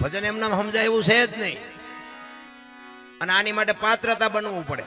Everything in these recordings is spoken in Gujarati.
ભજન એમને સમજાય એવું છે જ નહીં. અને આની માટે પાત્રતા બનવું પડે.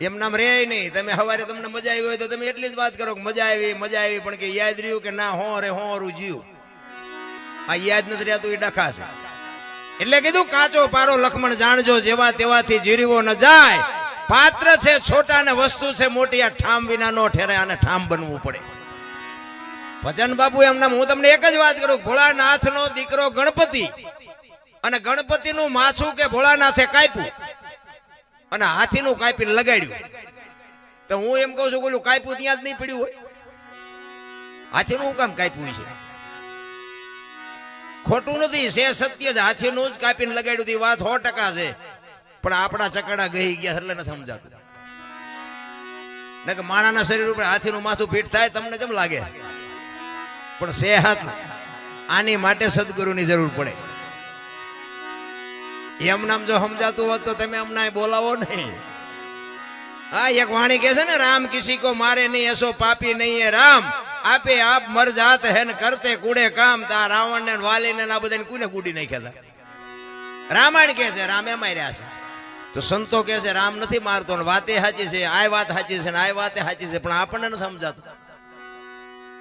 એમ નામ રે નહીં. તમે સવારે તમને મજા આવી હોય તો તમે એટલી જ વાત કરો કે મજા આવી મજા આવી, પણ કે યાદ રહ્યું કે ના, હો રે, હો રૂ જીવ. આ યાદ નથી રહેતું એ ડખા છે એટલે કીધું, કાચો પારો લખમણ જાણજો, જેવા તેવાથી જીરીવો ન જાય. પાત્ર છે, છોટા ને વસ્તુ છે, મોટી આ ઠામ વિના નો ઠેરે આને ઠામ બનવું પડે. ભજન બાપુ, એમના હું તમને એક જ વાત કરું ભોળાનાથ નો દીકરો ગણપતિ. અને ગણપતિ નું માછું કે ભોળાનાથે કાપ્યું. અને હાથી નું કાપીને લગાડ્યું. તો હું એમ કહું છું, બોલું, કાપ્યું ત્યાં જ નહીં પડ્યું હોય. હાથીનું હું કામ કાપ્યું છે? ખોટું નથી, છે સત્ય જ હાથી નું જ કાપીને લગાડ્યું હતી વાત સો ટકા છે. પણ આપણા ચકડા ગઈ ગયા એટલે નથી સમજાતું. ને કે માણાના શરીર ઉપર હાથીનું માથું ફીટ થાય, તમને કેમ લાગે? પણ સેહત આની માટે સદગુરુની જરૂર પડે. એમ નામ જો સમજાતું હોત તો તમે અમને બોલાવો નહીં. હા, એક વાણી કહે છે ને, રામ કિસી કો મારે નહીં, એસો પાપી નહીં હે, રામ. આપે આપ મર જાત હે ને કરતે કુડે કામ, તા રાવણ ને વાલી ને આ બધાને કુને કુડી નાખ્યા હતા? રામાયણ કહે છે, રામે માર્યા છે. તો સંતો કહે છે, રામ નથી મારતો ને વાતે સાચી છે, આ વાત સાચી છે ને આ વાતે સાચી છે, પણ આપણને નથી સમજાતું.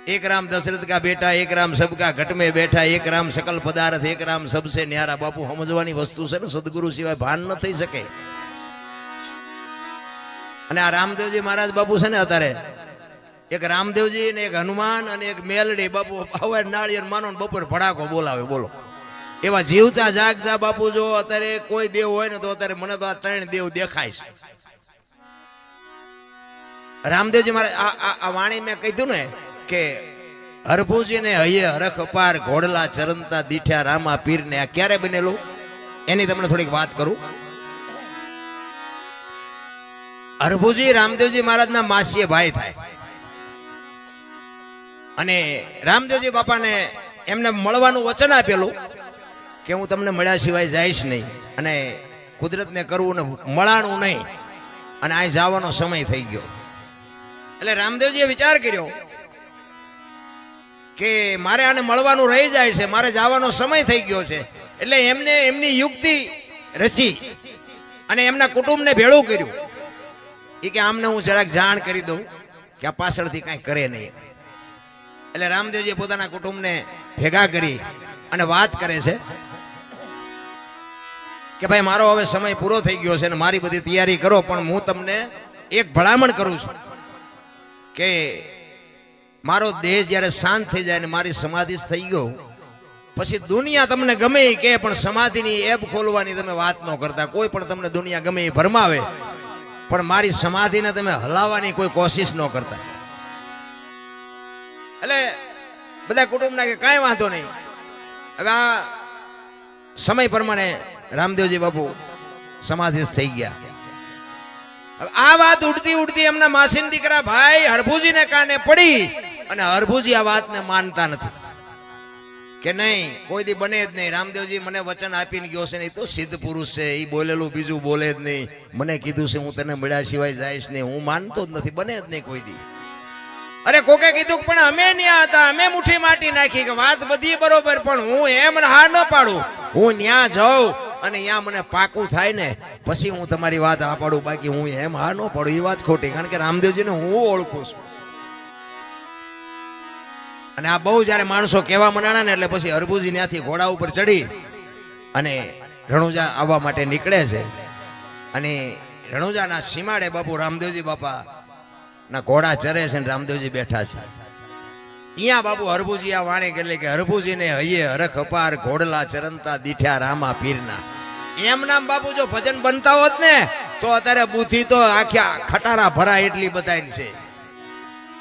એક રામ દશરથ કા બેટા એક રામ સબકા ઘટ બેઠા, એક રામ સકલ પદાર્થ, એક રામ સબસે ન્યારા. બાપુ, સમજવાની વસ્તુ છે ને, સદગુરુ સિવાય ભાન ન થઈ શકે. અને આ રામદેવજી મહારાજ બાપુ છે ને અત્યારે, એક રામદેવજી ને એક હનુમાન અને એક મેલડી. બાપુ, હવે નાળિયેર માનો બપોર ભડાકો બોલાવે, બોલો. એવા જીવતા જાગતા બાપુ, જો અત્યારે કોઈ દેવ હોય ને, તો અત્યારે મને તો આ ત્રણ દેવ દેખાય છે. રામદેવજી મારે આ વાણી મેં કીધું ને કે હરભુજી ને હૈયે હરખ પાર ઘોડલા ચરંતા દીઠ્યા રામા પીર ને આ ક્યારે બનેલું? એની તમને થોડીક વાત કરું. હરભુજી રામદેવજી મહારાજના માસીએ ભાઈ થાય. અને રામદેવજી બાપાને એમને મળવાનું વચન આપેલું કે હું તમને મળ્યા સિવાય જઈશ નહીં અને કુદરતને કરવું ને મળાણું નહીં. અને આ જવાનો સમય થઈ ગયો. એટલે રામદેવજીએ વિચાર કર્યો કે મારે આને મળવાનું રહી જાય છે, મારે જવાનો સમય થઈ ગયો છે. એટલે એમને એમની યુક્તિ રચી અને એમના કુટુંબને ભેળું કર્યું. એ કે આમને હું જરાક જાણ કરી દઉં કે આ પાછળથી કાંઈ કરે નહીં. એટલે રામદેવજી પોતાના કુટુંબને ભેગા કરી અને વાત કરે છે કે ભાઈ, મારો હવે સમય પૂરો થઈ ગયો છે અને મારી બધી તૈયારી કરો, પણ હું તમને એક ભલામણ કરું છું કે મારો દેશ જ્યારે શાંત થઈ જાય ને મારી સમાધિ થઈ ગયો, પછી દુનિયા તમને ગમે એ કે પણ સમાધિની એપ ખોલવાની તમે વાત ન કરતા. કોઈ પણ તમને દુનિયા ગમે એ ભરમાવે, પણ મારી સમાધિને તમે હલાવવાની કોઈ કોશિશ ન કરતા. એટલે બધા કુટુંબના કે કાંઈ વાંધો નહીં. હવે આ સમય પ્રમાણે રામદેવજી બાપુ સમાધિ થઈ ગયા. આ વાત ઉડતી ઉડતી એમના માસીન દીકરા ભાઈ હરભુજીને કાને પડી. અને હરભુજી આ વાતને માનતા નથી. કે નહીં, કોઈ દી બને જ નહીં. રામદેવજી મને વચન આપીને ગયો છે નહીં તો સિદ્ધ પુરુષ છે. એ બોલેલું બીજું બોલે જ નહીં. મને કીધું છે, હું તને મળ્યા સિવાય જઈશ નહીં. હું માનતો જ નથી. બને જ નહીં કોઈ દી. અરે કોકે કીધું પણ અમે ન્યા હતા. અમે મુઠ્ઠી માટી નાખી. કે વાત બધી બરોબર, પણ હું એમ હા ન પાડું. હું ન્યા જાઉં અને ત્યાં મને પાકું થાય ને, પછી હું તમારી વાત આ પાડું બાકી હું એમ હા ન પાડું. એ વાત ખોટી. કારણ કે રામદેવજીને હું ઓળખું છું. અને આ બહુ જ્યારે માણસો કહેવા મનાણા ને એટલે પછી હરભુજી ત્યાંથી ઘોડા ઉપર ચડી અને રણુજા આવવા માટે નીકળે છે. અને રણુજાના સીમાડે બાપુ રામદેવજી બાપા ના ઘોડા ચરે છે ને રામદેવજી બેઠા છે. અહીંયા બાપુ હરભુજી આ વાણી કરી કે હરભુજીને હૈયે હરખ અપાર ઘોડલા ચરંતા દીઠ્યા રામા પીરના. એમ નામ બાપુ જો ભજન બનતા હોત ને, તો અત્યારે બુદ્ધિ તો આખ્યા ખટારા ભરા એટલી બધાય છે.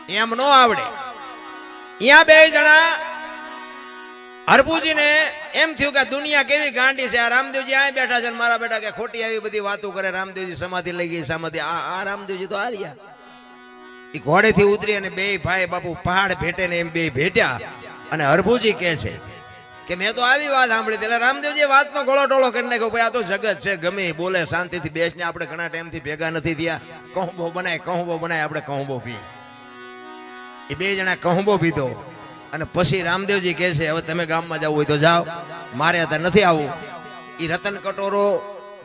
એમ નો આવડે. અહીંયા બે જણા હરભુજીને એમ થયું કે દુનિયા કેવી ગાંડી છે? આ રામદેવજી આ બેઠા છે મારા બેટા કે ખોટી આવી બધી વાતો કરે. રામદેવજી સમાધિ લઈ ગઈ, સમાધિ. આ રામદેવજી તો આ એ ઘોડેથી ઉતરી અને બે ભાઈ બાપુ પહાડ ભેટે ને એમ બે ભેટ્યા. અને હરભુજી કહે છે કે મેં તો આવી વાત સાંભળી. એટલે રામદેવજી વાતનો ગોળો ટોળો કરી નાખ્યો. ભાઈ, આ તો જગત છે, ગમે બોલે, શાંતિથી બેસને આપણે ઘણા ટાઈમથી ભેગા નથી થયા. બહુ બનાય, કહું બો બનાય, આપણે કહું બો પીએ. એ બે જણા કહુંબો પીધો. અને પછી રામદેવજી કહે છે, હવે તમે ગામમાં જવું હોય તો જાઓ. મારે ત્યાં નથી આવવું. એ રતન કટોરો,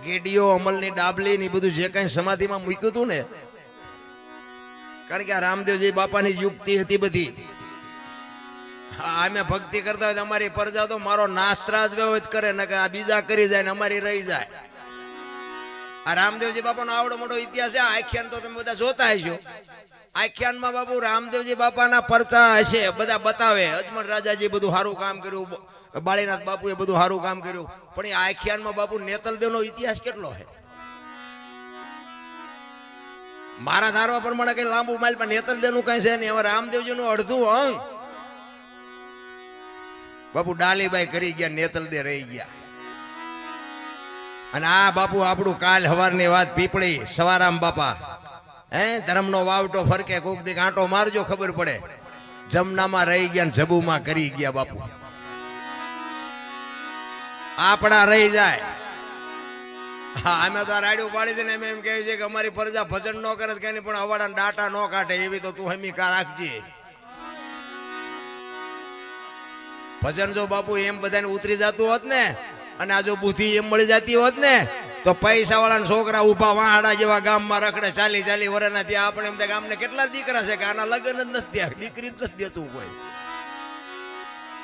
ગેડીઓ, અમલની ડાબલી ને બધું જે કાંઈ સમાધિમાં મૂક્યું હતું ને, કારણ કે આ રામદેવજી બાપાની યુક્તિ હતી બધી. અમે ભક્તિ કરતા હોય અમારી પ્રજા તો મારો નાસ્ત્રાજ વ્યવહિત કરે ને કે આ બીજા કરી જાય ને અમારી રહી જાય. આ રામદેવજી બાપાનો આવડો મોટો ઇતિહાસ છે આખ્યાન તો તમે બધા જોતા હશો. આખ્યાનમાં બાપુ રામદેવજી બાપાના પરચા હશે, બધા બતાવે. અજમલ રાજાજી બધું સારું કામ કર્યું બાળીનાથ બાળીનાથ બાપુએ બધું સારું કામ કર્યું. પણ એ આખ્યાનમાં બાપુ નેતલદેવનો ઇતિહાસ કેટલો છે? મારા ધારવા પ્રમાણે કઈ લાંબુ માઇલ પણ નેતલદેવનું કઈ છે ને હવે રામદેવજીનું અડધું અંગ. બાપુ ડાલીબાઈ કરી ગયા, નેતલદે રહી ગયા. અને આ બાપુ આપણું કાલ હવારની વાત પીપળી, સવારામ બાપા. હે, ધર્મનો વાવટો ફરકે, કોક દી કાંટો મારજો, ખબર પડે. જમનામાં રહી ગયા જબુમાં કરી ગયા બાપુ. આપણા રહી જાય. હા, અમે તો રાડ્યું પાડી છે ને એમ એમ કહે છે કે અમારી પ્રજા ભજન ન કરે કે પણ અવાડા ડાટા ન કાઢે, એવી તો તું હમી કા રાખજે. ભજન જો બાપુ એમ બધાને ઉતરી જતું હોત ને અને આ જો બુદ્ધિ એમ મળી જતી હોત ને, તો પૈસા વાળાના છોકરા ઊભા વાહડા જેવા ગામમાં રખડે ચાલી ચાલી વર્ષના ત્યાં આપણે એમ ગામને કેટલા દીકરા છે કે આના લગ્ન જ નથી દીકરી જ નથી દેતું કોઈ.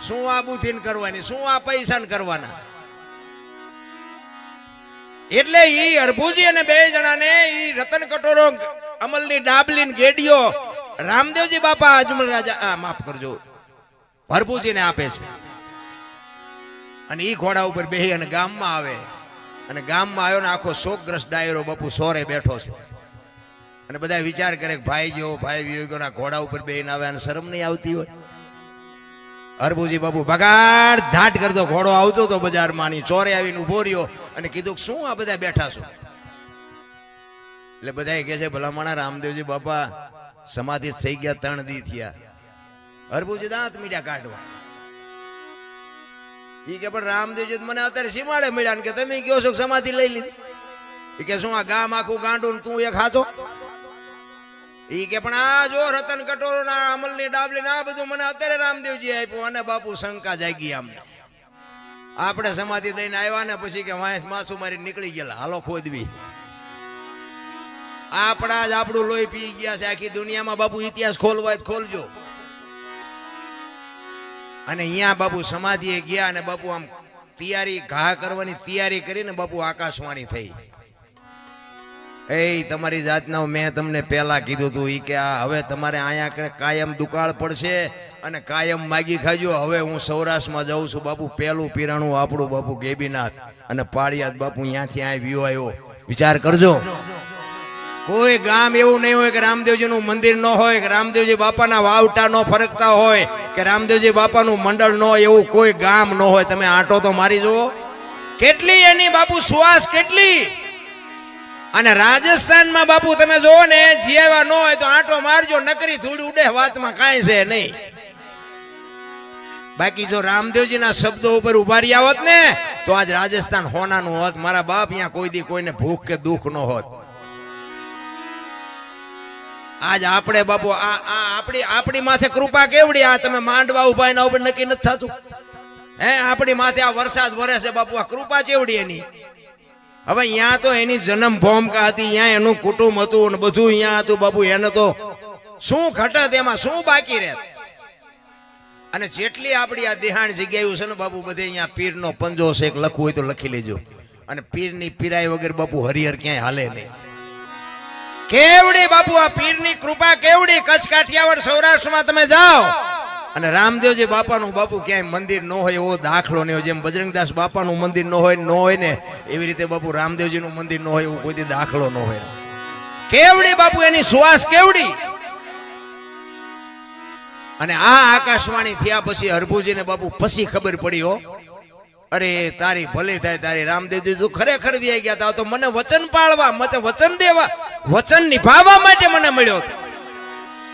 શું આ બુદ્ધિ કરવાની? શું આ પૈસા કરવાના? એટલે ઈ અરભુજી અને બે જણાને ઈ રતન કટોરો અમલની ડાબલી ગેડિયો રામદેવજી બાપા અજમલ રાજા માફ કરજો. ભરભુજીને આપે છે. અને એ ઘોડા ઉપર બેહી અને ગામમાં આવે. અને ગામમાં આવ્યો ને આખો શોકગ્રસ્ત ડાયરો બાપુ સોરે બેઠો છે. અને બધા વિચાર કરે ભાઈ જેવો ભાઈ ના ઘોડા ઉપર બેહીને આવે અને શરમ નહીં આવતી હોય. હરભુજી બાપુ બગાડ ધાટ કરતો, ઘોડો આવતો હતો બજારમાં ની ચોરે આવીને ઊભો રહ્યો અને કીધું શું આ બધા બેઠા છો? એટલે બધા કહે છે, ભલામણા રામદેવજી બાપા, સમાધિ થઈ ગયા, ત્રણ દી થયા. હરભુજી દાંત મીડિયા કાઢવા. ઈ કે પણ રામદેવજી મને અત્યારે સીમાડે મળ્યા ને કે તમે કયો છો સમાધિ લઈ લીધી. એ કે શું આ ગામ આખું ગાંડું ને તું એક હાથો? ઈ કે પણ આ જો રતન કટોરો ના અમલની ડાબલી ના બધું મને અત્યારે રામદેવજી આપ્યું અને બાપુ શંકા જાગી આમ. આપણે સમાધિ દઈને આવ્યા ને પછી કે વાંસ માસુ મારી નીકળી ગયેલા, હાલો ખોદવી. આપણા જ આપણું લોહી પી ગયા છે, આખી દુનિયામાં બાપુ ઇતિહાસ ખોલવા હોય ખોલજો. અને અહીંયા બાપુ સમાધિએ ગયા અને બાપુ આમ તૈયારી, ઘા કરવાની તૈયારી કરીને બાપુ આકાશવાણી થઈ. એ તમારી જાતના મેં તમને પહેલા કીધું હતું એ કે આ હવે તમારે અહીંયા કાયમ દુકાળ પડશે અને કાયમ માગી ખાજો. હવે હું સૌરાષ્ટ્રમાં જાઉં છું. બાપુ પહેલું પીરાણું આપણું બાપુ ગેબીનાથ અને પાળિયાદ બાપુ અહીંયાથી આ વ્યૂ આવ્યો. વિચાર કરજો. કોઈ ગામ એવું નહીં હોય કે રામદેવજીનું મંદિર ન હોય, કે રામદેવજી બાપાના વાવટા ન ફરકતા હોય. કે રામદેવજી બાપાનું મંડળ ન હોય એવું કોઈ ગામ ન હોય, તમે આંટો તો મારી જુઓ. કેટલી એની બાપુ સુવાસ કેટલી? અને રાજસ્થાનમાં બાપુ તમે જોવો ને જીવા ન હોય તો આંટો મારજો, નકરી ધૂળ ઉડે, વાતમાં કાંઈ છે નહીં. બાકી જો રામદેવજીના શબ્દો ઉપર ઊભા રહ્યા હોત ને, તો આજ રાજસ્થાન હોનાનું હોત, મારા બાપ અહીંયા કોઈ દી કોઈને ભૂખ કે દુઃખ ન હોત. આજ આપણે બાપુ, આ આપણી આપણી માથે કૃપા કેવડી આ તમે માંડવા ઊભા એના ઉપર નક્કી નથી થતું. હે, આપણી માથે આ વરસાદ વરે છે બાપુ, આ કૃપા કેવડી એની? હવે અહીંયા તો એની જન્મ ભૂમિકા હતી અહીંયા એનું કુટુંબ હતું અને બધું અહીંયા હતું બાપુ, એને તો શું ઘટત એમાં, શું બાકી રહે અને જેટલી આપણી આ દેહાણ જગ્યાઓ છે ને બાપુ, બધે અહીંયા પીરનો પંજો છે લખવું હોય તો લખી લેજો. અને પીરની પીરાય વગર બાપુ હરિહર ક્યાંય હાલે નહીં. કેવડી બાપુ, આ પીરની કૃપા કેવડી? કચ્છ કાઠિયાવાડ સૌરાષ્ટ્રમાં તમે જાઓ. અને રામદેવજી બાપાનું બાપુ ક્યાંય મંદિર ન હોય, એવો દાખલો નહીં હોય. જેમ બજરંગદાસ બાપાનું મંદિર ન હોય ન હોય ને, એવી રીતે બાપુ રામદેવજીનું મંદિર ન હોય, એવો કોઈ દાખલો ન હોય. કેવડી બાપુ, એની સુવાસ કેવડી? અને આ આકાશવાણી થયા પછી હરભુજીને બાપુ પછી ખબર પડી હો. અરે, તારી ભલે થાય, તારી રામદેવજી તું ખરેખર વ્યાઈ ગયા તા, તો મને વચન પાળવા, મને વચન દેવા, વચન નિભાવવા માટે મને મળ્યો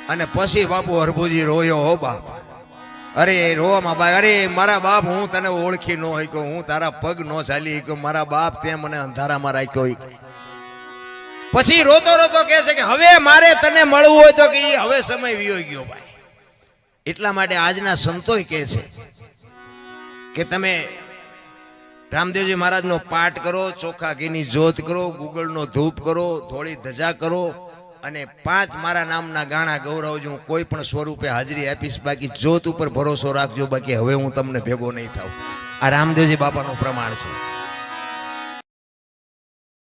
અને પછી બાપુ હરભુજી રોયો, હો બાપ, અરે રોવામાં બાપ, અરે, મારા બાપ, હું તને ઓળખી ન હોય હું તારા પગ ન ચાલી કે મારા બાપ તે મને અંધારામાં રાખ્યો પછી રોતો રોતો કહે છે કે, હવે મારે તને મળવું હોય તો કે હવે સમય વિયો ગયો ભાઈ. એટલા માટે આજના સંતોય કહે છે કે તમે રામદેવજી મહારાજનો પાઠ કરો, ચોખા ઘીની જોત કરો, ગુગળનો ધૂપ કરો થોડી ધજા કરો અને પાંચ મારા નામના ગાણા ગૌરવજો, હું કોઈ પણ સ્વરૂપે હાજરી આપીશ. બાકી જોત ઉપર ભરોસો રાખજો. બાકી હવે હું તમને ભેગો નહીં થાઉં. આ રામદેવજી બાપાનું પ્રમાણ છે.